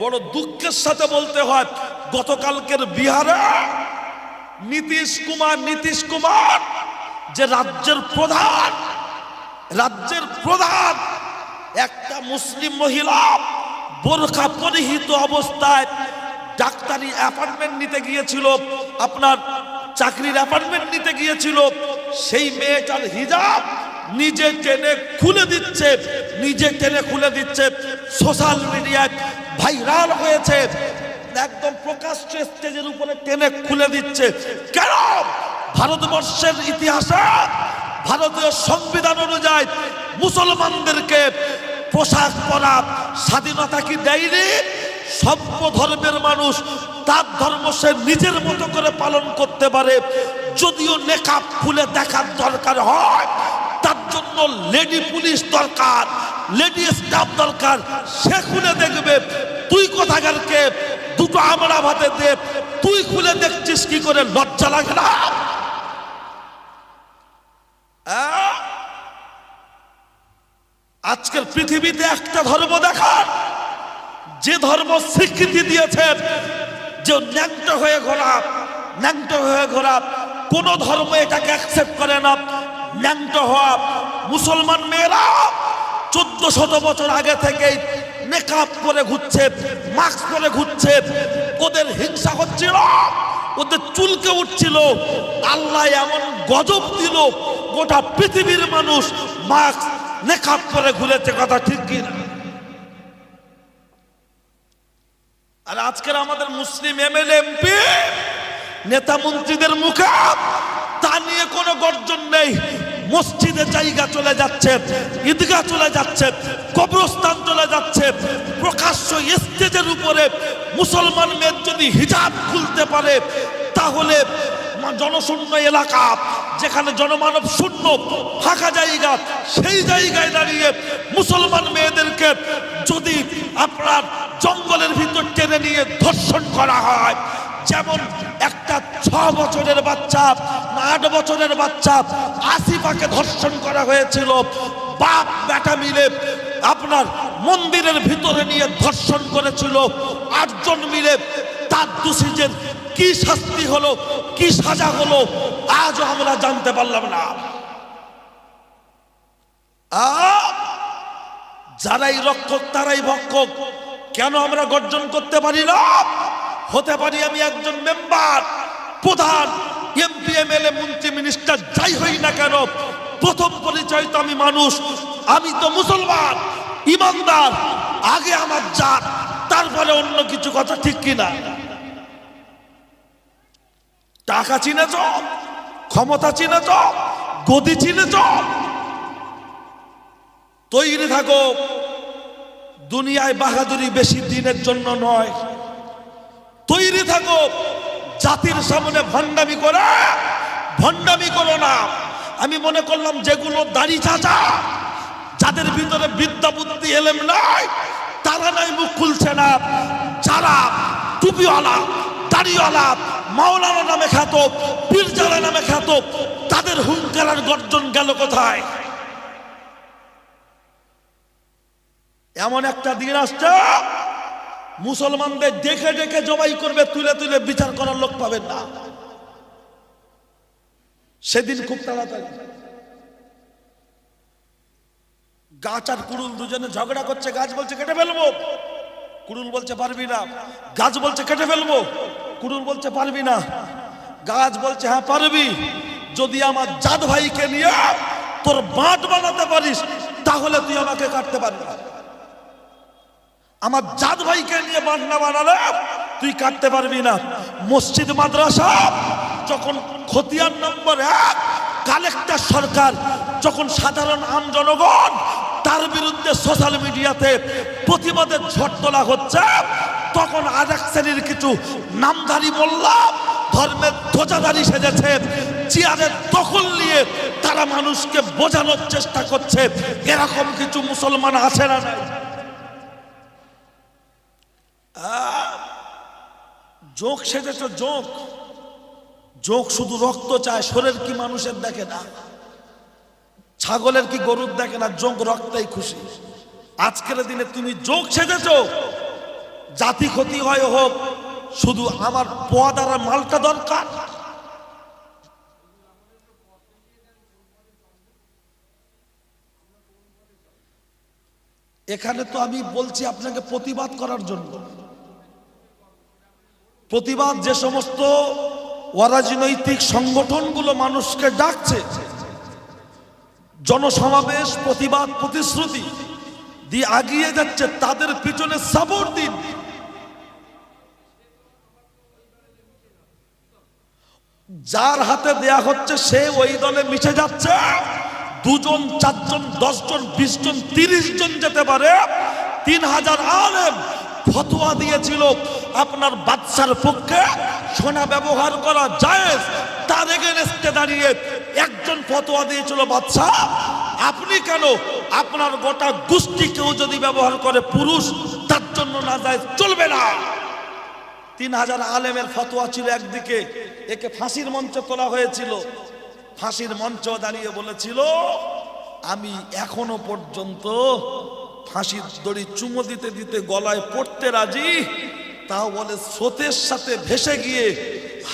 বড় দুঃখের সাথে বলতে হয়, গতকালকের বিহারে নীতিশ কুমার নীতিশ কুমার, যে রাজ্যের প্রধান রাজ্যের প্রধান, একটা মুসলিম মহিলা বোরখা পরিহিত অবস্থায় ডাক্তারি অ্যাপয়েন্টমেন্ট নিতে গিয়েছিল, আপনার চাকরির অ্যাপয়েন্টমেন্ট নিতে গিয়েছিল, সেই মেয়েটার হিজাব নিজে টেনে খুলে দিচ্ছে, নিজে টেনে খুলে দিচ্ছে। সোশ্যাল মিডিয়ায় ভাইরাল হয়েছে। একদম প্রকাশ্য স্টেজের উপরে টেনে খুলে দিচ্ছে। কেন? ভারতবর্ষের ইতিহাসে, ভারতীয় সংবিধান অনুযায়ী মুসলমানদেরকে পোশাক পরা স্বাধীনতা কি দেয়নি? সভ্য ধর্মের মানুষ তার ধর্ম সে নিজের মতো করে পালন করতে পারে। যদিও নেকাব খুলে দেখার দরকার হয় জন্য লেডি পুলিশ দরকার লেডি স্টাফ দরকার। সে খুলে দেখবে, তুই কোথাকারকে দুটো আমরা ভাতে দে। তুই খুলে দেখছিস কি করে? লজ্জা লাগে না? আজকের পৃথিবীতে একটা ধর্ম দেখার। যে ধর্ম স্বীকৃতি দিয়েছে, যে ন্যাংটো হয়ে ঘোরা, ন্যাংটো হয়ে ঘোরা, কোন ধর্ম এটাকে অ্যাকসেপ্ট করে না। ন্যাংটো হওয়া মুসলমান মেয়েরা চোদ্দ শত বছর আগে থেকেই মেকআপ করে ঘুরছে, মাস্ক পরে ঘুরছে, ওদের হিংসা হচ্ছিল ওদের চুলকে উঠছিল, আল্লাহ এমন গজব দিল, গোটা পৃথিবীর মানুষ মাস্ক নেকাপ করে ঘুরেছে, কথা ঠিক কিনা? আর আজকের আমাদের মুসলিম এমএলএ, এমপি, নেতা মন্ত্রীদের মুখে তা নিয়ে কোনো গর্জন নেই। মসজিদে জায়গা চলে যাচ্ছে, ঈদগাহ চলে যাচ্ছে, কবরস্থান চলে যাচ্ছে, প্রকাশ্য স্টেজের উপরে মুসলমান মেয়ের যদি হিজাব খুলতে পারে, তাহলে জনশূন্য এলাকা, যেখানে জনমানব শূন্য, ফাঁকা জায়গা, সেই জায়গায় দাঁড়িয়ে মুসলমান মেয়েদেরকে যদি আপনার জঙ্গলের ভিতর টেনে নিয়ে ধর্ষণ করা হয় যেমন একটা ছ বছরের বাচ্চা, আট বছরের বাচ্চা আসিফাকে ধর্ষণ করা হয়েছিল। বাপ, বেটা মিলে আপনার মন্দিরের ভিতরে নিয়ে ধর্ষণ করেছিল। আটজন মিলে তার দোষীদের কি শাস্তি হলো, কি সাজা হলো, আজও আমরা জানতে পারলাম না। যারাই রক্ষক, তারাই ভক্ষক, কেন আমরা গর্জন করতে পারি না? হতে পারি আমি একজন মেম্বার, প্রধান এমপি এমএলএ মন্ত্রী মিনিস্টার যাই হই না কেন, প্রথম পরিচয় তো আমি মানুষ, আমি তো মুসলমান, ইমানদার, আগে আমার জাত, তারপরে অন্য কিছু কথা ঠিক কিনা। টাকা চিনেছ? ক্ষমতা চিনেছ? গদি চিনেছ? তৈরি থাকো, দুনিয়ায় বাহাদুরি বেশি দিনের জন্য নয়। তৈরি থাকো। জাতির সামনে ভণ্ডামি করে। ভণ্ডামি করো না। আমি মনে করলাম যেগুলো দাড়ি চাচা, যাদের ভিতরে বিদ্যা বুদ্ধি এলেম নাই, তারা নাই মুখ খুলছে না। যারা টুপিওয়ালা, দাড়িওয়ালা, মাওলানা নামে খ্যাত পীরজালা নামে খ্যাত, তাদের হুঙ্কার গর্জন গেল কোথায়? এমন একটা দিন আসছে মুসলমানদের দেখে দেখে জবাই করবে, তুলে তুলে বিচার করার লোক পাবেন না। সেদিন খুব তাড়াতাড়ি। গাছ আর কুড়ুল দুজনে ঝগড়া করছে, গাছ বলছে, কেটে ফেলব। কুড়ুল বলছে, পারবি না। গাছ বলছে, কেটে ফেলব। কুড়ুল বলছে, পারবি না। গাছ বলছে হ্যাঁ পারবি। যদি আমার জাত ভাইকে নিয়ে তোর বাঁট বানাতে পারিস, তাহলে তুই আমাকে কাটতে পারবি আমার জাত ভাইকে নিয়ে বান্না বানালে তুই কাটতে পারবি না। মসজিদ, মাদ্রাসা, যখন খতিয়ান নম্বর এক, কালেক্টর সরকার, যখন সাধারণ আম জনগণ, তার বিরুদ্ধে সোশ্যাল মিডিয়াতে প্রতিবাদের ঝড় তোলা হচ্ছে, তখন আর এক শ্রেণির কিছু নামধারী বললাম ধর্মের ধ্বজাধারী সেজেছে, চেয়ারের দখল নিয়ে তারা মানুষকে বোঝানোর চেষ্টা করছে। এরকম কিছু মুসলমান আছে না নাই যোগ সেজেছ, যোগ। যোগ শুধু রক্ত চায়, শরীর কি মানুষের দেখে না। ছাগলের কি গরুর দেখে না, যোগ রক্তাই খুশি। আজকের দিনে তুমি যোগ সেজেছ। জাতি ক্ষতি হয় হোক, শুধু আমার পোয়াদার মালটা দরকার। এখানে তো আমি বলছি আপনাকে প্রতিবাদ করার জন্য। প্রতিবাদ যে সমস্ত অরাজনৈতিক সংগঠনগুলো মানুষকে ডাকছে, জনসমাবেশ, প্রতিবাদ, প্রতিশ্রুতি দিয়ে আগিয়ে যাচ্ছে, তাদের পিছনে সাপোর্ট দিন। যার হাতে দেয়া হচ্ছে, সে ওই দলে মিশে যাচ্ছে। দুজন, চারজন, দশজন বিশ জন তিরিশ জন যেতে পারে। তিন হাজার আলেম ফতোয়া দিয়েছিল আপনার বাচ্চার পক্ষে সোনা ব্যবহার করা জায়েজ। তার এগেনস্টে দাঁড়িয়ে একজন ফতোয়া দিয়েছিল, বাচ্চা, আপনি কেন আপনার গোটা গোষ্ঠী কেউ যদি ব্যবহার করে পুরুষ, তার জন্য না যায় চলবে না। তিন হাজার আলেমের ফতোয়া ছিল একদিকে, একে ফাঁসির মঞ্চ তোলা হয়েছিল। ফাঁসির মঞ্চ দাঁড়িয়ে বলেছিল, আমি এখনও পর্যন্ত ফাঁসির দড়ি চুমো দিতে দিতে গলায় পড়তে রাজি তাও বলে, স্রোতের সাথে ভেসে গিয়ে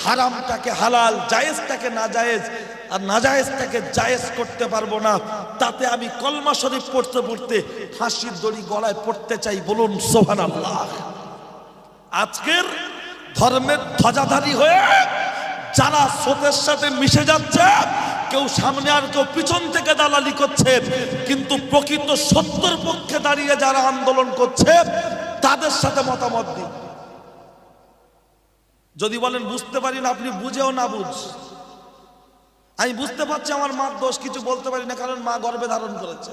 হারামটাকে হালাল, জায়েজটাকে না জায়েজ আর নাজায়েজটাকে জায়েজ করতে পারব না। তাতে আমি কলমা শরীফ পড়তে পড়তে ফাঁসির দড়ি গলায় পড়তে চাই। বলুন সোহান আল্লাহ আজকের ধর্মের ধ্বজাধারী হয়ে যারা স্রোতের সাথে মিশে যাচ্ছে, কেউ সামনে আর কেউ পিছন থেকে দালালি করছে, কিন্তু প্রকৃত সত্যের পক্ষে দাঁড়িয়ে যারা আন্দোলন করছে, তাদের সাথে মতামত দিন। যদি বলেন, বুঝতে পারি না, আপনি বুঝেও না বুঝ। আমি বুঝতে পারছি আমার মার দোষ, কিছু বলতে পারি না, কারণ মা গর্বে ধারণ করেছে।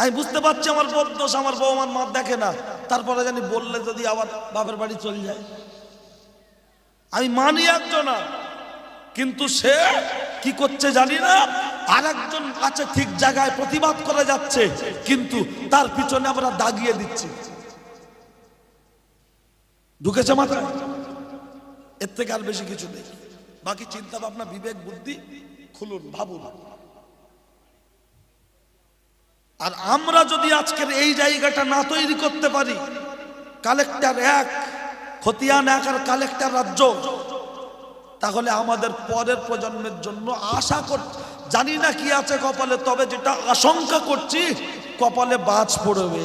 আমি বুঝতে পারছি আমার বোর দোষ, আমার বউ আমার মা দেখে না। তারপরে জানি বললে যদি আবার বাপের বাড়ি চলে যায়। আমি মানি একজন কিন্তু সে কি করছে জানি না। আর একজন আছে ঠিক জায়গায় প্রতিবাদ করে যাচ্ছে, কিন্তু তার পিছনে আমরা দাগিয়ে দিচ্ছি। ঢুকেছে মাথায়? এর থেকে আর বেশি কিছু নেই। বাকি চিন্তা ভাবনা, বিবেক, বুদ্ধি খুলুন, ভাবুন। আর আমরা যদি আজকের এই জায়গাটা না তৈরি করতে পারি, কালেক্টর এক, খতিয়ান এক আর কালেক্টর রাজ্য, তাহলে আমাদের পরের প্রজন্মের জন্য আশা কর জানি না কি আছে কপালে, তবে যেটা আশঙ্কা করছি, কপালে বাজ পড়বে।